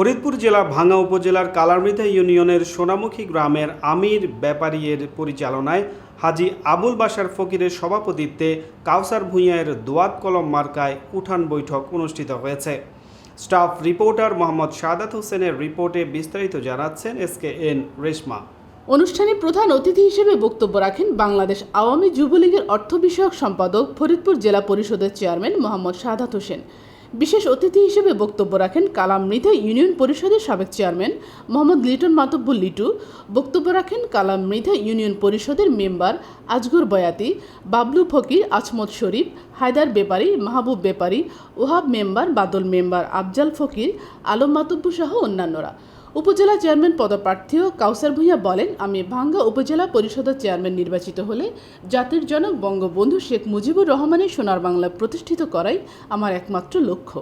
ফরিদপুর জেলা ভাঙ্গা উপজেলার কালারমৃধা ইউনিয়নের সোনামুখী গ্রামের আমির ব্যাপারীর পরিচালনায় হাজি আবুল বাশার ফকিরের সভাপতিত্বে কাউসার ভূঁইয়ার দোয়াত কলম মার্কায় উঠান বৈঠক অনুষ্ঠিত হয়েছে। স্টাফ রিপোর্টার মোহাম্মদ সাদাত হোসেনের রিপোর্টে বিস্তারিত জানাচ্ছেন এস কে এন রেশমা। অনুষ্ঠানে প্রধান অতিথি হিসেবে বক্তব্য রাখেন বাংলাদেশ আওয়ামী যুবলীগের অর্থ বিষয়ক সম্পাদক ফরিদপুর জেলা পরিষদের চেয়ারম্যান মোহাম্মদ সাদাত হোসেন। বিশেষ অতিথি হিসেবে বক্তব্য রাখেন কালাম মৃধা ইউনিয়ন পরিষদের সাবেক চেয়ারম্যান মোহাম্মদ লিটন মাতব্য লিটু। বক্তব্য রাখেন কালাম মৃধা ইউনিয়ন পরিষদের member Azgar Boyati, Bablu Fakir Azmat Sharif, Haider Bepari, Mahbub Bepari, Wahab member, Badal member, Afzal Fakir, Alam Matbar সহ অন্যান্যরা। উপজেলা চেয়ারম্যান পদপ্রার্থীও কাউসার ভূঁইয়া বলেন, আমি ভাঙ্গা উপজেলা পরিষদের চেয়ারম্যান নির্বাচিত হলে জাতির জনক বঙ্গবন্ধু শেখ মুজিবুর রহমানের সোনার বাংলা প্রতিষ্ঠিত করাই আমার একমাত্র লক্ষ্য।